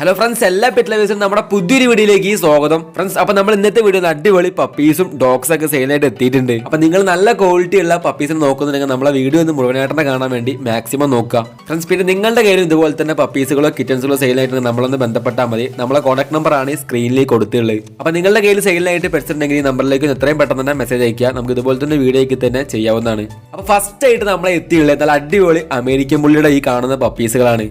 Hello friends എല്ലാ pet ലവേഴ്സും നമ്മുടെ പുതിയൊരു വീഡിയോയിലേക്ക് സ്വാഗതം. ഫ്രണ്ട്സ് അപ്പൊ നമ്മൾ ഇന്നത്തെ വീഡിയോ അടിപൊളി പപ്പീസും ഡോഗ്സ് ഒക്കെ സെയിലായിട്ട് എത്തിയിട്ടുണ്ട്. അപ്പൊ നിങ്ങൾ നല്ല ക്വാളിറ്റി ഉള്ള പപ്പീസിനെ നോക്കുന്നുണ്ടെങ്കിൽ നമ്മളെ വീഡിയോ ഒന്ന് മുഴുവനായിട്ട് കാണാൻ വേണ്ടി മാക്സിമം നോക്കുക. ഫ്രണ്ട്സ് പിന്നെ നിങ്ങളുടെ കയ്യിൽ ഇതുപോലെ തന്നെ പപ്പീസുകളോ കിറ്റൻസുകളോ സെയിലായിട്ട് നമ്മളൊന്ന് ബന്ധപ്പെട്ടാൽ മതി. നമ്മളെ കോൺടാക്ട് നമ്പർ ആണ് സ്ക്രീനിലേക്ക് കൊടുത്തുള്ളത് അപ്പൊ നിങ്ങളുടെ കയ്യിൽ സെയിലായിട്ട് പെറ്റ്സ് ഉണ്ടെങ്കിൽ ഈ നമ്പറിലേക്ക് എത്രയും പെട്ടെന്ന് തന്നെ മെസ്സേജ് അയക്കുക നമുക്ക് ഇതുപോലെ തന്നെ വീഡിയോയ്ക്ക് തന്നെ ചെയ്യാവുന്നതാണ്. അപ്പൊ ഫസ്റ്റ് ആയിട്ട് നമ്മളെ എത്തിയുള്ളത് നല്ല അടിപൊളി അമേരിക്കൻ പുള്ളിയുടെ ഈ കാണുന്ന പപ്പീസുകളാണ്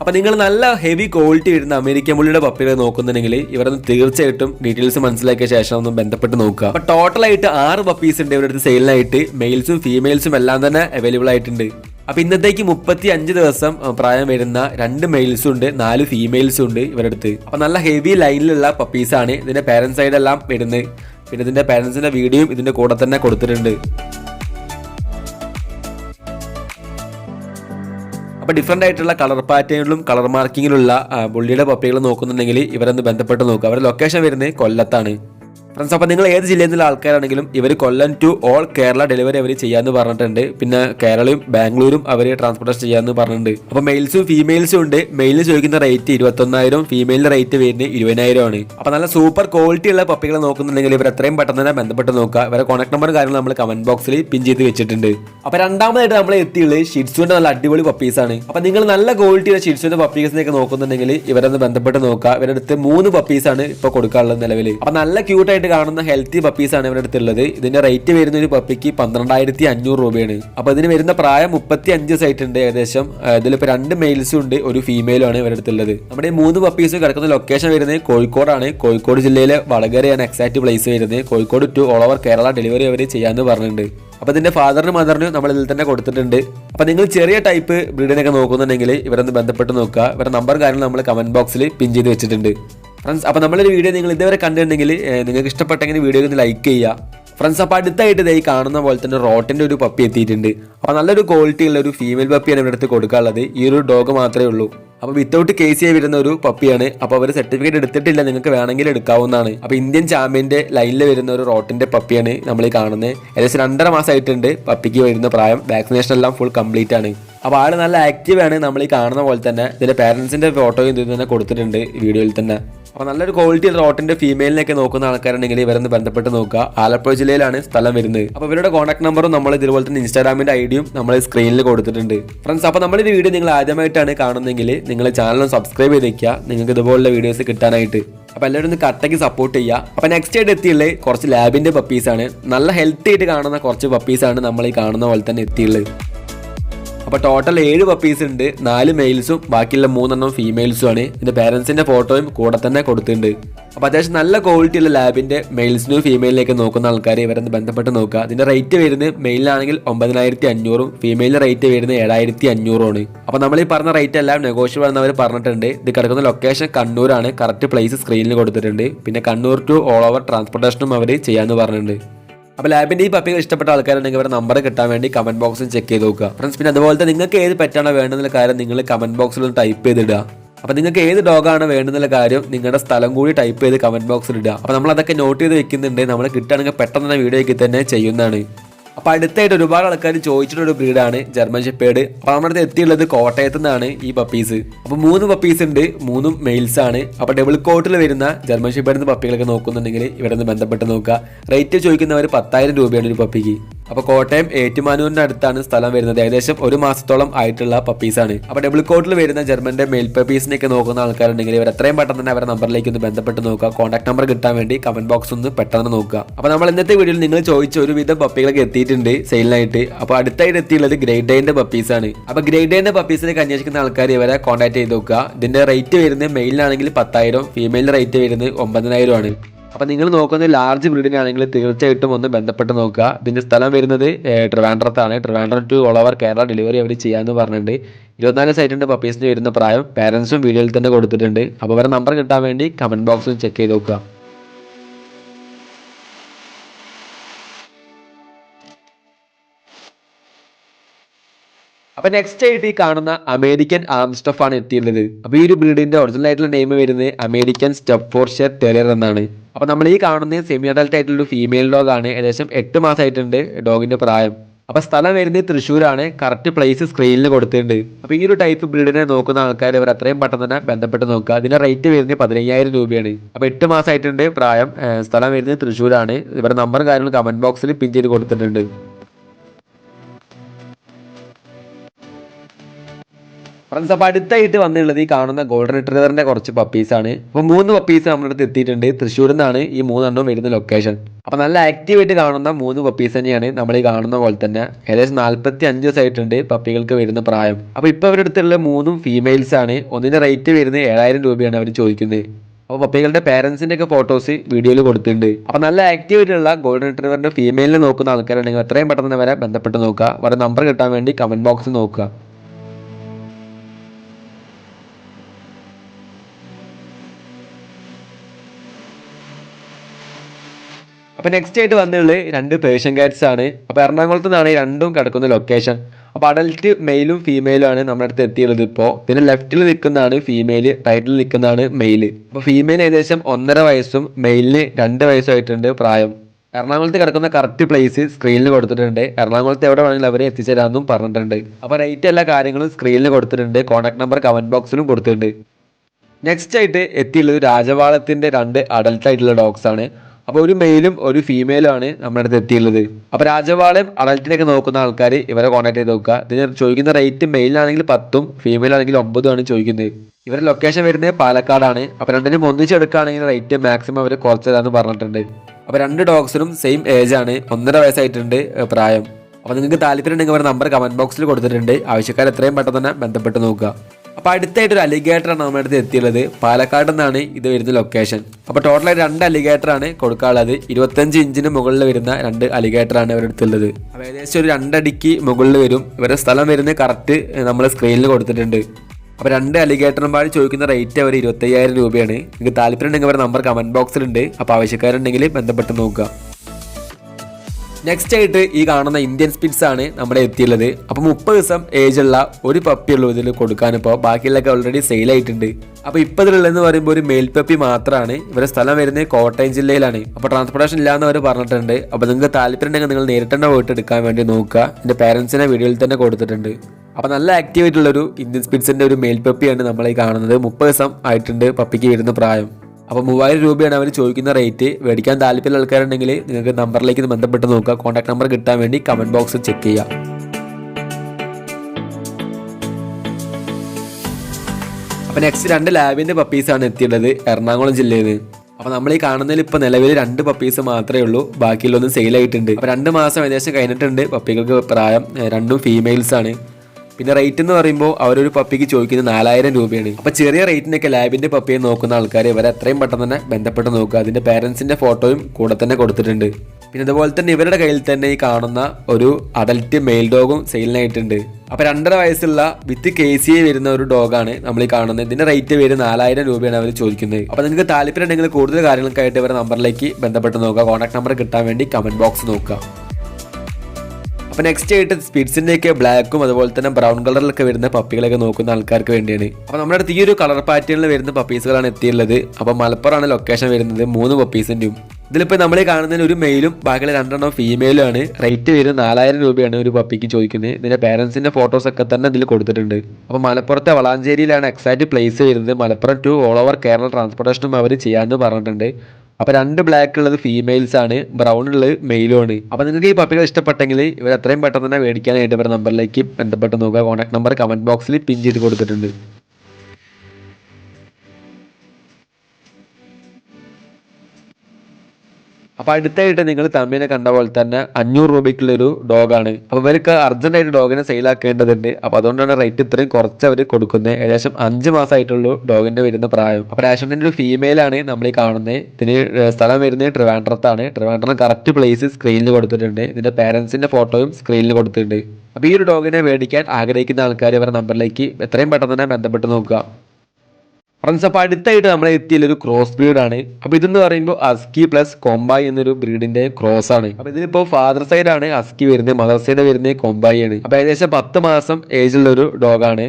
അപ്പൊ നിങ്ങൾ നല്ല ഹെവി ക്വാളിറ്റി വരുന്ന അമേരിക്കൻ പുള്ളിയുടെ പപ്പിനെ നോക്കുന്നുണ്ടെങ്കിൽ ഇവരൊന്ന് തീർച്ചയായിട്ടും ഡീറ്റെയിൽസ് മനസ്സിലാക്കിയ ശേഷം ഒന്ന് ബന്ധപ്പെട്ട് നോക്കുക. അപ്പൊ ടോട്ടൽ ആയിട്ട് ആറ് പപ്പീസ് ഉണ്ട് ഇവരുടെ സെയിലിനായിട്ട് മെയിൽസും ഫീമെയിൽസും എല്ലാം തന്നെ അവൈലബിൾ ആയിട്ടുണ്ട്. അപ്പൊ ഇന്നത്തേക്ക് മുപ്പത്തി അഞ്ച് ദിവസം പ്രായം വരുന്ന രണ്ട് മെയിൽസും ഉണ്ട് നാല് ഫീമെയിൽസും ഉണ്ട് ഇവരുടെ അടുത്ത്. അപ്പൊ നല്ല ഹെവി ലൈനിലുള്ള പപ്പീസ് ആണ് ഇതിന്റെ പേരൻസ് സൈഡ് എല്ലാം വരുന്നത്. പിന്നെ ഇതിന്റെ പേരൻസിന്റെ വീഡിയോയും ഇതിന്റെ കൂടെ തന്നെ കൊടുത്തിട്ടുണ്ട്. അപ്പോൾ ഡിഫറെന്റ് ആയിട്ടുള്ള കളർ പാറ്റേണിലും കളർ മാർക്കിങ്ങിലുള്ള പുള്ളിയുടെ പപ്പികൾ നോക്കുന്നുണ്ടെങ്കിൽ ഇവരൊന്ന് ബന്ധപ്പെട്ട് നോക്കുക അവരുടെ ലൊക്കേഷൻ വരുന്നത് കൊല്ലത്താണ്. ഫ്രണ്ട്സ് അപ്പോൾ നിങ്ങൾ ഏത് ജില്ലയിൽ നിന്നുള്ള ആൾക്കാരാണെങ്കിലും ഇവർ Kollam to all Kerala delivery അവർ ചെയ്യാമെന്ന് പറഞ്ഞിട്ടുണ്ട്. പിന്നെ കേരളയും ബാംഗ്ലൂരും അവർ ട്രാൻസ്പോർട്ടേഷൻ ചെയ്യാമെന്ന് പറഞ്ഞിട്ടുണ്ട്. അപ്പോൾ മെയിൽസും ഫീമെയിൽസും ഉണ്ട്. മെയിലിന് ചോദിക്കുന്ന റേറ്റ് ഇരുപത്തൊന്നായിരം ഫീമെയിലിന്റെ റേറ്റ് വരുന്നത് ഇരുപതിനായിരം ആണ്. അപ്പോൾ നല്ല സൂപ്പർ ക്വാളിറ്റി ഉള്ള പപ്പികളെ നോക്കുന്നുണ്ടെങ്കിൽ ഇവർ എത്രയും പെട്ടെന്ന് തന്നെ ബന്ധപ്പെട്ട് നോക്കുക. ഇവരെ കോൺടാക്ട് നമ്പർ കാര്യങ്ങൾ നമ്മൾ കമന്റ് ബോക്സിൽ പിൻ ചെയ്ത് വെച്ചിട്ടുണ്ട്. അപ്പോൾ രണ്ടാമതായിട്ട് നമ്മൾ എത്തിയുള്ളത് ഷിറ്റ്സുവിന്റെ നല്ല അടിപൊളി പപ്പീസാണ് അപ്പോൾ നിങ്ങൾ നല്ല ക്വാളിറ്റിയുള്ള ഷിറ്റ്സുവിന്റെ പപ്പീസിനെയൊക്കെ നോക്കുന്നുണ്ടെങ്കിൽ ഇവരൊന്ന് ബന്ധപ്പെട്ട് നോക്കുക. ഇവരുടെ അടുത്ത് മൂന്ന് പപ്പീസാണ് ഇപ്പോൾ കൊടുക്കാനുള്ളത് നിലവിൽ അപ്പോൾ നല്ല ക്യൂട്ടായിട്ട് കാണുന്ന ഹെൽത്തി പപ്പീസാണ് ഇവരുടെ അടുത്തുള്ളത്. ഇതിന്റെ റേറ്റ് വരുന്ന ഒരു പപ്പിക്ക് പന്ത്രണ്ടായിരത്തി അഞ്ഞൂറ് രൂപയാണ്. അപ്പോൾ ഇതിന് വരുന്ന പ്രായം മുപ്പത്തി അഞ്ച് സൈറ്റ് ഉണ്ട് ഏകദേശം ഇതിലിപ്പോ രണ്ട് മെയിൽസും ഉണ്ട് ഒരു ഫീമെയിലും ആണ് ഇവരുടെ അടുത്തുള്ളത്. നമ്മുടെ മൂന്ന് പപ്പീസ് കിടക്കുന്ന ലൊക്കേഷൻ വരുന്നത് കോഴിക്കോടാണ്. കോഴിക്കോട് ജില്ലയിലെ വളകരയാണ് എക്സാക്ട് പ്ലേസ് വരുന്നത്. Kozhikode to all over Kerala delivery അവർ ചെയ്യാന്ന് പറഞ്ഞിട്ടുണ്ട്. അപ്പോൾ ഇതിന്റെ ഫാദറിനും മദറിനും നമ്മൾ ഇതിൽ തന്നെ കൊടുത്തിട്ടുണ്ട്. അപ്പോൾ നിങ്ങൾ ചെറിയ ടൈപ്പ് ബ്രീഡിനൊക്കെ നോക്കുന്നുണ്ടെങ്കിൽ ഇവരൊന്ന് ബന്ധപ്പെട്ട് നോക്കുക. ഇവരുടെ നമ്പർ കാര്യങ്ങൾ നമ്മൾ കമന്റ് ബോക്സിൽ പിൻ ചെയ്ത് വെച്ചിട്ടുണ്ട്. ഫ്രണ്ട്സ് അപ്പോൾ നമ്മളൊരു വീഡിയോ നിങ്ങൾ ഇതുവരെ കണ്ടിട്ടുണ്ടെങ്കിൽ നിങ്ങൾക്ക് ഇഷ്ടപ്പെട്ടെങ്കിൽ വീഡിയോ ഒന്ന് ലൈക്ക് ചെയ്യുക. ഫ്രണ്ട്സ് അപ്പോൾ അടുത്തായിട്ട് ഇതായി കാണുന്ന പോലെ തന്നെ റോട്ടിന്റെ ഒരു പപ്പി എത്തിയിട്ടുണ്ട്. അപ്പോൾ നല്ലൊരു ക്വാളിറ്റി ഉള്ള ഒരു ഫീമെയിൽ പപ്പിയാണ് ഇവിടെ അടുത്ത് കൊടുക്കാനുള്ളത്. ഈ ഒരു ഡോഗ് മാത്രമേ ഉള്ളൂ. അപ്പോൾ വിത്തൗട്ട് കെ സി ആയി വരുന്ന ഒരു പപ്പിയാണ് അപ്പോൾ അവർ സർട്ടിഫിക്കറ്റ് എടുത്തിട്ടില്ല. നിങ്ങൾക്ക് വേണമെങ്കിൽ എടുക്കാവുന്നതാണ്. അപ്പോൾ ഇന്ത്യൻ ചാമ്പ്യന്റെ ലൈനിൽ വരുന്ന ഒരു റോട്ടിന്റെ പപ്പിയാണ് നമ്മൾ ഈ കാണുന്നത്. ഏകദേശം രണ്ടര മാസമായിട്ടുണ്ട് പപ്പിക്ക് വരുന്ന പ്രായം. വാക്സിനേഷൻ എല്ലാം ഫുൾ കംപ്ലീറ്റ് ആണ്. അപ്പോൾ ആൾ നല്ല ആക്റ്റീവ് ആണ്. നമ്മൾ ഈ കാണുന്ന പോലെ തന്നെ ഇതിന്റെ പേരൻസിന്റെ ഫോട്ടോയും ഇതിൽ തന്നെ കൊടുത്തിട്ടുണ്ട്. വീഡിയോയിൽ തന്നെ. അപ്പോൾ നല്ലൊരു ക്വാളിറ്റി റോട്ടിന്റെ ഫീമെയിലിനൊക്കെ നോക്കുന്ന ആൾക്കാരുണ്ടെങ്കിൽ ഇവരൊന്ന് ബന്ധപ്പെട്ട് നോക്കുക. ആലപ്പുഴ ജില്ലയിലാണ് സ്ഥലം വരുന്നത്. അപ്പോൾ ഇവരുടെ കോൺടാക്ട് നമ്പറും നമ്മൾ ഇതുപോലെ തന്നെ ഇൻസ്റ്റാഗ്രാമിന്റെ ഐഡിയും നമ്മൾ സ്ക്രീനിൽ കൊടുത്തിട്ടുണ്ട്. ഫ്രണ്ട്സ് അപ്പോൾ നമ്മൾ ഈ വീഡിയോ നിങ്ങൾ ആദ്യമായിട്ടാണ് കാണുന്നതെങ്കിൽ നിങ്ങൾ ചാനൽ സബ്സ്ക്രൈബ് ചെയ്ത് വെക്കുക. നിങ്ങൾക്ക് ഇതുപോലുള്ള വീഡിയോസ് കിട്ടാനായിട്ട്. അപ്പോൾ എല്ലാവരും ഒന്ന് കട്ടയ്ക്ക് സപ്പോർട്ട് ചെയ്യുക. അപ്പോൾ നെക്സ്റ്റ് ആയിട്ട് എത്തിയുള്ളത് കുറച്ച് ലാബിന്റെ പപ്പീസാണ് നല്ല ഹെൽത്തി ആയിട്ട് കാണുന്ന കുറച്ച് പപ്പീസാണ് നമ്മൾ ഈ കാണുന്ന പോലെ തന്നെ എത്തിയുള്ളത്. അപ്പോൾ ടോട്ടൽ ഏഴ് പപ്പീസ് ഉണ്ട് നാല് മെയിൽസും ബാക്കിയുള്ള മൂന്നെണ്ണം ഫീമെയിൽസും ആണ്. ഇതിന്റെ പേരൻസിന്റെ ഫോട്ടോയും കൂടെ തന്നെ കൊടുത്തിട്ടുണ്ട്. അപ്പോൾ അത്യാവശ്യം നല്ല ക്വാളിറ്റി ഉള്ള ലാബിന്റെ മെയിൽസിനും ഫീമെയിലേക്ക് നോക്കുന്ന ആൾക്കാർ ഇവരെന്ന് ബന്ധപ്പെട്ട് നോക്കുക. ഇതിന്റെ റേറ്റ് വരുന്നത് മെയിലാണെങ്കിൽ ഒമ്പതിനായിരത്തി അഞ്ഞൂറും ഫീമെയിലിന്റെ റേറ്റ് വരുന്നത് ഏഴായിരത്തി അഞ്ഞൂറുമാണ് അപ്പോൾ നമ്മൾ ഈ പറഞ്ഞ റേറ്റ് എല്ലാം നെഗോഷ്യബിൾ എന്നവർ പറഞ്ഞിട്ടുണ്ട്. ഇത് കിടക്കുന്ന ലൊക്കേഷൻ കണ്ണൂരാണ്. കറക്റ്റ് പ്ലേസ് സ്ക്രീനിൽ കൊടുത്തിട്ടുണ്ട്. പിന്നെ കണ്ണൂർ ടു ഓൾ ഓവർ ട്രാൻസ്പോർട്ടേഷനും അവർ ചെയ്യാമെന്ന് പറഞ്ഞിട്ടുണ്ട്. അപ്പോൾ ലാബിന്റെ ഈ പപ്പികൾ ഇഷ്ടപ്പെട്ട ആൾക്കാരുണ്ടെങ്കിൽ അവരുടെ നമ്പർ കിട്ടാൻ വേണ്ടി കമന്റ് ബോക്സിൽ ചെക്ക് ചെയ്ത് നോക്കുക. ഫ്രണ്ട്സ് പിന്നെ അതുപോലെ തന്നെ നിങ്ങൾക്ക് ഏത് പെറ്റാണോ വേണ്ടെന്നുള്ള കാര്യം നിങ്ങൾ കമന്റ് ബോക്സിൽ ഒന്ന് ടൈപ്പ് ചെയ്തിടുക. അപ്പോൾ നിങ്ങൾക്ക് ഏത് ഡോഗാണ് വേണ്ടെന്നുള്ള കാര്യം നിങ്ങളുടെ സ്ഥലം കൂടി ടൈപ്പ് ചെയ്ത് കമന്റ് ബോക്സിൽ ഇടുക. അപ്പോൾ നമ്മൾ അതൊക്കെ നോട്ട് ചെയ്ത് വെക്കുന്നുണ്ട്. നമ്മൾ കിട്ടുകയാണെങ്കിൽ പെട്ടെന്ന് തന്നെ വീഡിയോയ്ക്ക് തന്നെ ചെയ്യുന്നതാണ്. അപ്പോൾ അടുത്തായിട്ട് ഒരുപാട് ആൾക്കാർ ചോദിച്ചിട്ടുള്ള ഒരു ബ്രീഡാണ് ജർമ്മൻ ഷെപ്പേഡ് അപ്പോൾ നമ്മുടെ അടുത്ത് എത്തിയുള്ളത് കോട്ടയത്ത് നിന്നാണ് ഈ പപ്പീസ് അപ്പോൾ മൂന്ന് പപ്പീസ് ഉണ്ട് മൂന്നും മെയിൽസ് ആണ്. അപ്പോൾ ഡബിൾ കോട്ടിൽ വരുന്ന ജർമ്മൻ ഷെപ്പേഡ് പപ്പികളൊക്കെ നോക്കുന്നുണ്ടെങ്കിൽ ഇവിടെ നിന്ന് ബന്ധപ്പെട്ട് നോക്കുക. റേറ്റ് ചോദിക്കുന്നവർ പത്തായിരം രൂപയാണ് ഒരു പപ്പിക്ക് അപ്പോൾ കോട്ടയം ഏറ്റുമാനൂരിന്റെ അടുത്താണ് സ്ഥലം വരുന്നത്. ഏകദേശം ഒരു മാസത്തോളം ആയിട്ടുള്ള പപ്പീസ് ആണ് അപ്പോൾ ഡബിൾ കോട്ടിൽ വരുന്ന ജർമ്മന്റെ മെയിൽ പപ്പീസിനെയൊക്കെ നോക്കുന്ന ആൾക്കാരുണ്ടെങ്കിൽ ഇവർ എത്രയും പെട്ടെന്ന് തന്നെ അവരുടെ നമ്പറിലേക്ക് ഒന്ന് ബന്ധപ്പെട്ട് നോക്കുക. കോൺടാക്ട് നമ്പർ കിട്ടാൻ വേണ്ടി കമന്റ് ബോക്സ് ഒന്ന് പെട്ടെന്ന് നോക്കുക. അപ്പോൾ നമ്മൾ ഇന്നത്തെ വീഡിയോയിൽ നിങ്ങൾ ചോദിച്ച ഒരുവിധം പപ്പികളൊക്കെ എത്തിയിട്ടുണ്ട് സെയിലിനായിട്ട് അപ്പോൾ അടുത്തായിട്ട് എത്തിയുള്ളത് ഗ്രേറ്റ് ഡേന്റെ പപ്പീസാണ് അപ്പോൾ ഗ്രേറ്റ് ഡേന്റെ പപ്പീസിനൊക്കെ അന്വേഷിക്കുന്ന ആൾക്കാർ ഇവരെ കോൺടാക്ട് ചെയ്ത് നോക്കുക. ഇതിന്റെ റേറ്റ് വരുന്നത് മെയിലിനാണെങ്കിൽ പത്തായിരം ഫീമെയിലിന്റെ റേറ്റ് വരുന്നത് ഒമ്പതിനായിരം ആണ്. അപ്പോൾ നിങ്ങൾ നോക്കുന്ന ലാർജ് ബ്രീഡിനാണെങ്കിൽ തീർച്ചയായിട്ടും ഒന്ന് ബന്ധപ്പെട്ട് നോക്കുക. ഇതിന്റെ സ്ഥലം വരുന്നത് ട്രിവാൻഡ്രത്താണ്. Trivandrum to all over Kerala delivery അവർ ചെയ്യാമെന്ന് പറഞ്ഞിട്ടുണ്ട്. ഇരുപത്തിനാല് സൈറ്റിന്റെ പപ്പീസിന് വരുന്ന പ്രായം. പാരൻസും വീഡിയോയിൽ തന്നെ കൊടുത്തിട്ടുണ്ട്. അപ്പോൾ അവരുടെ നമ്പർ കിട്ടാൻ വേണ്ടി കമന്റ് ബോക്സിൽ ചെക്ക് ചെയ്ത് നോക്കുക. അപ്പൊ നെക്സ്റ്റ് ആയിട്ട് ഈ കാണുന്ന അമേരിക്കൻ ആം സ്റ്റഫ് ആണ് എത്തിയുള്ളത് അപ്പൊ ഈ ഒരു ബ്രീഡിന്റെ ഒറിജിനൽ ആയിട്ടുള്ള നെയിം വരുന്നത് അമേരിക്കൻ സ്റ്റഫ് ഫോർഷർ ടെറിയർ എന്നാണ്. അപ്പൊ നമ്മൾ ഈ കാണുന്ന സെമി അഡൽട്ട് ആയിട്ടുള്ള ഒരു ഫീമെയിൽ ഡോഗ് ആണ്. ഏകദേശം എട്ട് മാസമായിട്ടുണ്ട് ഡോഗിന്റെ പ്രായം. അപ്പോൾ സ്ഥലം വരുന്നത് തൃശ്ശൂരാണ്. കറക്റ്റ് പ്ലേസ് സ്ക്രീനിൽ കൊടുത്തിട്ടുണ്ട്. അപ്പോൾ ഈ ഒരു ടൈപ്പ് ബ്രീഡിനെ നോക്കുന്ന ആൾക്കാർ ഇവർ അത്രയും പെട്ടെന്ന് തന്നെ ബന്ധപ്പെട്ട് നോക്കുക. അതിന്റെ റേറ്റ് വരുന്നത് പതിനയ്യായിരം രൂപയാണ്. അപ്പോൾ എട്ട് മാസമായിട്ടുണ്ട് പ്രായം. സ്ഥലം വരുന്നത് തൃശ്ശൂരാണ്. ഇവരുടെ നമ്പറും കാര്യങ്ങളും കമന്റ് ബോക്സിൽ പിൻ ചെയ്ത് കൊടുത്തിട്ടുണ്ട്. ഫ്രണ്ട്സ് അപ്പോൾ അടുത്തായിട്ട് വന്നിട്ടുള്ളത് ഈ കാണുന്ന ഗോൾഡൻ റിട്രീവറിന്റെ കുറച്ച് പപ്പീസ് ആണ്. അപ്പോൾ മൂന്ന് പപ്പീസ് നമ്മുടെ അടുത്ത് എത്തിയിട്ടുണ്ട്. തൃശ്ശൂരിൽ നിന്നാണ് ഈ മൂന്നെണ്ണം വരുന്ന ലൊക്കേഷൻ അപ്പോൾ നല്ല ആക്റ്റീവായിട്ട് കാണുന്ന മൂന്ന് പപ്പീസ് തന്നെയാണ് നമ്മൾ ഈ കാണുന്ന പോലെ തന്നെ. ഏകദേശം നാൽപ്പത്തി അഞ്ച് ദിവസമായിട്ടുണ്ട് പപ്പികൾക്ക് വരുന്ന പ്രായം. അപ്പോൾ ഇപ്പോൾ അവരുടെ അടുത്തുള്ള മൂന്നും ഫീമെയിൽസ് ആണ്. ഒന്നിന്റെ റേറ്റ് വരുന്നത് ഏഴായിരം രൂപയാണ് അവർ ചോദിക്കുന്നത്. അപ്പോൾ പപ്പികളുടെ പേരൻസിന്റെ ഒക്കെ ഫോട്ടോസ് വീഡിയോയിൽ കൊടുത്തിട്ടുണ്ട്. അപ്പോൾ നല്ല ആക്റ്റീവായിട്ടുള്ള ഗോൾഡൻ റിട്രീവറിന്റെ ഫീമെയിലിനെ നോക്കുന്ന ആൾക്കാരുണ്ടെങ്കിൽ എത്രയും പെട്ടെന്ന് വരെ ബന്ധപ്പെട്ട് നോക്കുക. അവരുടെ നമ്പർ കിട്ടാൻ വേണ്ടി കമന്റ് ബോക്സ് നോക്കുക. അപ്പോൾ നെക്സ്റ്റ് ആയിട്ട് വന്നുള്ളത് രണ്ട് പേർഷ്യൻ കാറ്റ്സ് ആണ്. അപ്പോൾ എറണാകുളത്ത് നിന്നാണ് രണ്ടും കിടക്കുന്ന ലൊക്കേഷൻ അപ്പോൾ അഡൽറ്റ് മെയിലും ഫീമെയിലും ആണ് നമ്മുടെ അടുത്ത് എത്തിയുള്ളത് ഇപ്പോൾ പിന്നെ ലെഫ്റ്റിൽ നിൽക്കുന്നതാണ് ഫീമെയിൽ റൈറ്റിൽ നിൽക്കുന്നതാണ് മെയിൽ അപ്പോൾ ഫീമെയിൽ ഏകദേശം ഒന്നര വയസ്സും മെയിലിന് രണ്ട് വയസ്സായിട്ടുണ്ട് പ്രായം. എറണാകുളത്ത് കിടക്കുന്ന കറക്റ്റ് പ്ലേസ് സ്ക്രീനിൽ കൊടുത്തിട്ടുണ്ട്. എറണാകുളത്ത് എവിടെ വേണമെങ്കിലും അവരെ എത്തിച്ചേരാമെന്നും പറഞ്ഞിട്ടുണ്ട്. അപ്പോൾ റേറ്റ് എല്ലാ കാര്യങ്ങളും സ്ക്രീനിൽ കൊടുത്തിട്ടുണ്ട്. കോൺടാക്ട് നമ്പർ കമന്റ് ബോക്സിലും കൊടുത്തിട്ടുണ്ട്. നെക്സ്റ്റ് ആയിട്ട് എത്തിയുള്ളത് രാജവാളത്തിന്റെ രണ്ട് അഡൽട്ട് ആയിട്ടുള്ള ഡോഗ്സ് ആണ്. അപ്പോൾ ഒരു മെയിലും ഒരു ഫീമെയിലും ആണ് നമ്മുടെ അടുത്ത് എത്തിയുള്ളത് അപ്പോൾ രാജവാളയും അഡൽറ്റിനൊക്കെ നോക്കുന്ന ആൾക്കാർ ഇവരെ കോൺടാക്ട് ചെയ്ത് നോക്കുക. ഇതിന് ചോദിക്കുന്ന റേറ്റ് മെയിലാണെങ്കിൽ പത്തും ഫീമെയിൽ ആണെങ്കിൽ ഒമ്പതും ആണ് ചോദിക്കുന്നത്. ഇവരുടെ ലൊക്കേഷൻ വരുന്നത് പാലക്കാടാണ്. അപ്പോൾ രണ്ടിനും ഒന്നിച്ചെടുക്കുകയാണെങ്കിൽ റേറ്റ് മാക്സിമം അവർ കുറച്ചതാന്ന് പറഞ്ഞിട്ടുണ്ട്. അപ്പോൾ രണ്ട് ഡോഗ്സിനും സെയിം ഏജ് ആണ്. ഒന്നര വയസ്സായിട്ടുണ്ട് പ്രായം. അപ്പോൾ നിങ്ങൾക്ക് താല്പര്യം ഉണ്ടെങ്കിൽ അവരുടെ നമ്പർ കമന്റ് ബോക്സിൽ കൊടുത്തിട്ടുണ്ട്. ആവശ്യക്കാർ എത്രയും പെട്ടെന്ന് തന്നെ ബന്ധപ്പെട്ട് നോക്കുക. അപ്പോൾ അടുത്തായിട്ട് ഒരു അലിഗേറ്ററാണ് നമ്മുടെ അടുത്ത് എത്തിയുള്ളത്. പാലക്കാട് നിന്നാണ് ഇത് വരുന്ന ലൊക്കേഷൻ അപ്പോൾ ടോട്ടലായിട്ട് രണ്ട് അലിഗേറ്ററാണ് കൊടുക്കാനുള്ളത്. ഇരുപത്തഞ്ച് ഇഞ്ചിന് മുകളിൽ വരുന്ന രണ്ട് അലിഗേറ്ററാണ് ഇവരുടെ അടുത്തുള്ളത് അപ്പോൾ ഏകദേശം ഒരു രണ്ടടിക്ക് മുകളിൽ വരും. ഇവരുടെ സ്ഥലം വരുന്നത് കറക്റ്റ് നമ്മൾ സ്ക്രീനിൽ കൊടുത്തിട്ടുണ്ട്. അപ്പോൾ രണ്ട് അലിഗേറ്ററും പാടി ചോദിക്കുന്ന റേറ്റ് അവർ ഇരുപത്തയ്യായിരം രൂപയാണ്. നിങ്ങൾക്ക് താല്പര്യം ഉണ്ടെങ്കിൽ അവരുടെ നമ്പർ കമന്റ് ബോക്സിലുണ്ട് അപ്പോൾ ആവശ്യക്കാരുണ്ടെങ്കിൽ ബന്ധപ്പെട്ട് നോക്കുക. നെക്സ്റ്റ് ആയിട്ട് ഈ കാണുന്ന ഇന്ത്യൻ സ്പിറ്റ്സ് ആണ് നമ്മുടെ എത്തിയുള്ളത്. അപ്പോൾ മുപ്പത് ദിവസം ഏജ് ഉള്ള ഒരു പപ്പി ഉള്ളൂ ഇതിൽ കൊടുക്കാനിപ്പോൾ ബാക്കിയുള്ളൊക്കെ ഓൾറെഡി സെയിൽ ആയിട്ടുണ്ട്. അപ്പോൾ ഇപ്പോൾ ഇതിലുള്ളതെന്ന് പറയുമ്പോൾ ഒരു മെയിൽ പപ്പി മാത്രമാണ് ഇവരെ സ്ഥലം വരുന്നത് കോട്ടയം ജില്ലയിലാണ്. അപ്പോൾ ട്രാൻസ്പോർട്ടേഷൻ ഇല്ലാന്ന് അവർ പറഞ്ഞിട്ടുണ്ട്. അപ്പോൾ നിങ്ങൾക്ക് താല്പര്യം ഉണ്ടെങ്കിൽ നിങ്ങൾ നേരിട്ട് തന്നെ പോയിട്ട് എടുക്കാൻ വേണ്ടി നോക്കുക. എന്റെ പേരൻസിനെ വീഡിയോയിൽ തന്നെ കൊടുത്തിട്ടുണ്ട്. അപ്പോൾ നല്ല ആക്റ്റീവ് ആയിട്ടുള്ള ഒരു ഇന്ത്യൻ സ്പിറ്റ്സിന്റെ ഒരു മെയിൽ പപ്പിയാണ് നമ്മൾ ഈ കാണുന്നത്. മുപ്പത് ദിവസം ആയിട്ടുണ്ട് പപ്പിക്ക് വരുന്ന പ്രായം. അപ്പോൾ മൂവായിരം രൂപയാണ് അവർ ചോദിക്കുന്ന റേറ്റ് മേടിക്കാൻ താല്പര്യമുള്ള ആൾക്കാരുണ്ടെങ്കിൽ നിങ്ങൾക്ക് നമ്പറിലേക്ക് ബന്ധപ്പെട്ട് നോക്കുക. കോൺടാക്ട് നമ്പർ കിട്ടാൻ വേണ്ടി കമന്റ് ബോക്സ് ചെക്ക് ചെയ്യുക. അപ്പോൾ നെക്സ്റ്റ് രണ്ട് ലാബിന്റെ പപ്പീസാണ് എത്തിയുള്ളത് എറണാകുളം ജില്ലയിൽ നിന്ന് അപ്പോൾ നമ്മൾ ഈ കാണുന്നതിൽ ഇപ്പോൾ നിലവിൽ രണ്ട് പപ്പീസ് മാത്രമേ ഉള്ളൂ. ബാക്കിയുള്ളൊന്നും സെയിൽ ആയിട്ടുണ്ട്. അപ്പോൾ രണ്ട് മാസം ഏകദേശം കഴിഞ്ഞിട്ടുണ്ട്. പപ്പികൾക്ക് പ്രായം രണ്ടും ഫീമെയിൽസ് ആണ്. പിന്നെ റേറ്റ് എന്ന് പറയുമ്പോൾ അവരൊരു പപ്പിക്ക് ചോദിക്കുന്നത് നാലായിരം രൂപയാണ്. അപ്പൊ ചെറിയ റേറ്റിനൊക്കെ ലാബിന്റെ പപ്പിയെ നോക്കുന്ന ആൾക്കാർ ഇവരെ എത്രയും പെട്ടെന്ന് തന്നെ ബന്ധപ്പെട്ട് നോക്കുക. അതിന്റെ പേരൻസിന്റെ ഫോട്ടോയും കൂടെ തന്നെ കൊടുത്തിട്ടുണ്ട്. പിന്നെ അതുപോലെ തന്നെ ഇവരുടെ കയ്യിൽ തന്നെ ഈ കാണുന്ന ഒരു അഡൽറ്റ് മെയിൽ ഡോഗും സെയിലിനായിട്ടുണ്ട് അപ്പൊ രണ്ടര വയസ്സുള്ള വിത്ത് കെ സി വരുന്ന ഒരു ഡോഗാണ് നമ്മൾ ഈ കാണുന്നത്. ഇതിന്റെ റേറ്റ് വരുന്നത് നാലായിരം രൂപയാണ് അവർ ചോദിക്കുന്നത്. അപ്പൊ നിങ്ങൾക്ക് താല്പര്യം ഉണ്ടെങ്കിൽ കൂടുതൽ കാര്യങ്ങൾക്കായിട്ട് ഇവരുടെ നമ്പറിലേക്ക് ബന്ധപ്പെട്ട് നോക്കുക. കോൺടാക്ട് നമ്പർ കിട്ടാൻ വേണ്ടി കമന്റ് ബോക്സ് നോക്കുക. അപ്പോൾ നെക്സ്റ്റ് ആയിട്ട് സ്പിറ്റ്സിന്റെ ഒക്കെ ബ്ലാക്കും അതുപോലെ തന്നെ ബ്രൗൺ കളറിലൊക്കെ വരുന്ന പപ്പികളൊക്കെ നോക്കുന്ന ആൾക്കാർക്ക് വേണ്ടിയാണ്. അപ്പോൾ നമ്മുടെ അടുത്ത് ഈ ഒരു കളർ പാറ്റേണിൽ വരുന്ന പപ്പീസുകളാണ് എത്തിയുള്ളത് അപ്പോൾ മലപ്പുറമാണ് ലൊക്കേഷൻ വരുന്നത് മൂന്ന് പപ്പീസിന്റെയും ഇതിലിപ്പോൾ നമ്മൾ കാണുന്നതിന് ഒരു മെയിലും ബാക്കിയുള്ള രണ്ടെണ്ണം ഫീമെയിലും ആണ്. റേറ്റ് വരുന്നത് നാലായിരം രൂപയാണ് ഒരു പപ്പിക്ക് ചോദിക്കുന്നത്. ഇതിന്റെ പേരൻസിന്റെ ഫോട്ടോസ് ഒക്കെ തന്നെ ഇതിൽ കൊടുത്തിട്ടുണ്ട്. അപ്പോൾ മലപ്പുറത്തെ വളാഞ്ചേരിയിലാണ് എക്സാക്ട് പ്ലേസ് വരുന്നത്. Malappuram to all over Kerala ട്രാൻസ്പോർട്ടേഷനും അവർ ചെയ്യാമെന്ന് പറഞ്ഞിട്ടുണ്ട്. അപ്പോൾ രണ്ട് ബ്ലാക്ക് ഉള്ളത് ഫീമെയിൽസ് ആണ് ബ്രൗൺ ഉള്ളത് മെയിലും ആണ്. അപ്പോൾ നിങ്ങൾക്ക് ഈ പപ്പികൾ ഇഷ്ടപ്പെട്ടെങ്കിൽ ഇവർ എത്രയും പെട്ടെന്ന് തന്നെ മേടിക്കാനായിട്ട് ഇവരുടെ നമ്പറിലേക്ക് ബന്ധപ്പെട്ട് നോക്കുക. കോൺടാക്ട് നമ്പർ കമന്റ് ബോക്സിൽ പിൻ ചെയ്ത് കൊടുത്തിട്ടുണ്ട്. അപ്പോൾ അടുത്തായിട്ട് നിങ്ങൾ തമ്മിനെ കണ്ട പോലെ തന്നെ അഞ്ഞൂറ് രൂപയ്ക്കുള്ളൊരു ഡോഗാണ് അപ്പോൾ ഇവർക്ക് അർജന്റായിട്ട് ഡോഗിനെ സെയിലാക്കേണ്ടതുണ്ട് അപ്പോൾ അതുകൊണ്ടാണ് റേറ്റ് ഇത്രയും കുറച്ച് അവർ കൊടുക്കുന്നത്. ഏകദേശം അഞ്ച് മാസമായിട്ടുള്ളൂ ഡോഗിന്റെ വരുന്ന പ്രായം. അപ്പോൾ രാഷ്ട്രത്തിന്റെ ഒരു ഫീമെയിലാണ് നമ്മൾ ഈ കാണുന്നത്. ഇതിന് സ്ഥലം വരുന്നത് ട്രിവാൻഡ്രത്താണ്. ട്രിവാൻഡ്രം കറക്റ്റ് പ്ലേസ് സ്ക്രീനിൽ കൊടുത്തിട്ടുണ്ട്. ഇതിന്റെ പേരൻസിന്റെ ഫോട്ടോയും സ്ക്രീനിൽ കൊടുത്തിട്ടുണ്ട്. അപ്പോൾ ഈ ഒരു ഡോഗിനെ മേടിക്കാൻ ആഗ്രഹിക്കുന്ന ആൾക്കാർ അവരുടെ നമ്പറിലേക്ക് എത്രയും പെട്ടെന്ന് തന്നെ ബന്ധപ്പെട്ട് നോക്കുക. ഫ്രണ്ട്സ് അപ്പോൾ അടുത്തായിട്ട് നമ്മൾ എത്തിയുള്ള ഒരു ക്രോസ് ബ്രീഡാണ് അപ്പോൾ ഇതെന്ന് പറയുമ്പോൾ അസ്കി പ്ലസ് കൊമ്പായി എന്നൊരു ബ്രീഡിന്റെ ക്രോസ് ആണ്. അപ്പോൾ ഇതിലിപ്പോൾ ഫാദർ സൈഡ് ആണ് അസ്കി വരുന്നത് മദർ സൈഡ് വരുന്നത് കൊമ്പായി ആണ്. അപ്പോൾ ഏകദേശം പത്ത് മാസം ഏജുള്ള ഒരു ഡോഗാണ്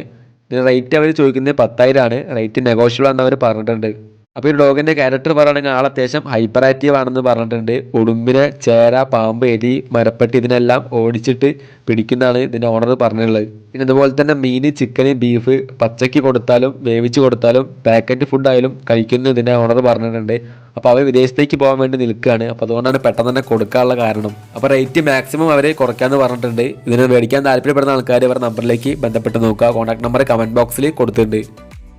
ഇതിന് റേറ്റ് അവർ ചോദിക്കുന്നത് പത്തായിരമാണ് റേറ്റ് നെഗോഷ്യബിൾ ആണെന്ന് അവർ പറഞ്ഞിട്ടുണ്ട്. അപ്പോൾ ഈ ഡോഗിന്റെ ക്യാരക്ടർ പറയുകയാണെങ്കിൽ ആൾ അത്യാവശ്യം ഹൈപ്പർ ആക്റ്റീവ് ആണെന്ന് പറഞ്ഞിട്ടുണ്ട്. ഉടുമ്പിനെ ചേര പാമ്പ് എലി മരപ്പെട്ടി ഇതിനെല്ലാം ഓടിച്ചിട്ട് പിടിക്കുന്നതാണ് ഇതിന്റെ ഓണർ പറഞ്ഞിട്ടുള്ളത്. പിന്നെ അതുപോലെ തന്നെ മീൻ ചിക്കൻ ബീഫ് പച്ചയ്ക്ക് കൊടുത്താലും വേവിച്ച് കൊടുത്താലും പാക്കറ്റ് ഫുഡായാലും കഴിക്കുന്നു ഇതിന്റെ ഓണർ പറഞ്ഞിട്ടുണ്ട്. അപ്പോൾ അവർ വിദേശത്തേക്ക് പോകാൻ വേണ്ടി നിൽക്കുകയാണ്. അപ്പോൾ അതുകൊണ്ടാണ് പെട്ടെന്ന് തന്നെ കൊടുക്കാനുള്ള കാരണം. അപ്പോൾ റേറ്റ് മാക്സിമം അവർ കുറയ്ക്കാമെന്ന് പറഞ്ഞിട്ടുണ്ട്. ഇതിന് മേടിക്കാൻ താല്പര്യപ്പെടുന്ന ആൾക്കാർ അവരുടെ നമ്പറിലേക്ക് ബന്ധപ്പെട്ട് നോക്കുക. കോൺടാക്ട് നമ്പർ കമന്റ് ബോക്സിൽ കൊടുത്തിട്ടുണ്ട്.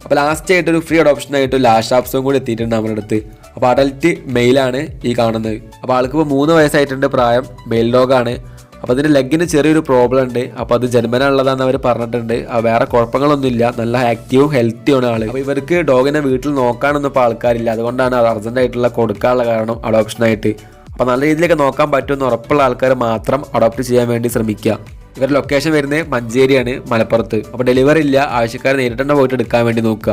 അപ്പോൾ ലാസ്റ്റ് ആയിട്ട് ഒരു ഫ്രീ അഡോപ്ഷൻ ആയിട്ട് ലാസ്റ്റ് ആപ്സും കൂടി എത്തിയിട്ടുണ്ട് നമ്മുടെ അടുത്ത്. അപ്പോൾ അഡൽറ്റ് മെയിലാണ് ഈ കാണുന്നത്. അപ്പോൾ ആൾക്ക് ഇപ്പോൾ മൂന്ന് വയസ്സായിട്ടുണ്ട് പ്രായം മെയിൽ ഡോഗാണ് അപ്പോൾ അതിന്റെ ലെഗിന് ചെറിയൊരു പ്രോബ്ലം ഉണ്ട്. അപ്പോൾ അത് ജന്മന ഉള്ളതാണെന്ന് അവർ പറഞ്ഞിട്ടുണ്ട് വേറെ കുഴപ്പങ്ങളൊന്നുമില്ല. നല്ല ആക്റ്റീവും ഹെൽത്തിയാണ് ആൾ അപ്പോൾ ഇവർക്ക് ഡോഗിനെ വീട്ടിൽ നോക്കാനൊന്നും ഇപ്പോൾ ആൾക്കാരില്ല. അതുകൊണ്ടാണ് അത് ആയിട്ടുള്ള കൊടുക്കാനുള്ള കാരണം അഡോപ്ഷനായിട്ട് അപ്പോൾ നല്ല രീതിയിലൊക്കെ നോക്കാൻ പറ്റുമെന്ന് ഉറപ്പുള്ള ആൾക്കാർ മാത്രം അഡോപ്റ്റ് ചെയ്യാൻ വേണ്ടി ശ്രമിക്കുക. ഇവരുടെ ലൊക്കേഷൻ വരുന്നത് മഞ്ചേരിയാണ് മലപ്പുറത്ത്. അപ്പോൾ ഡെലിവറി ഇല്ല ആവശ്യക്കാർ നേരിട്ട് പോയിട്ട് എടുക്കാൻ വേണ്ടി നോക്കുക.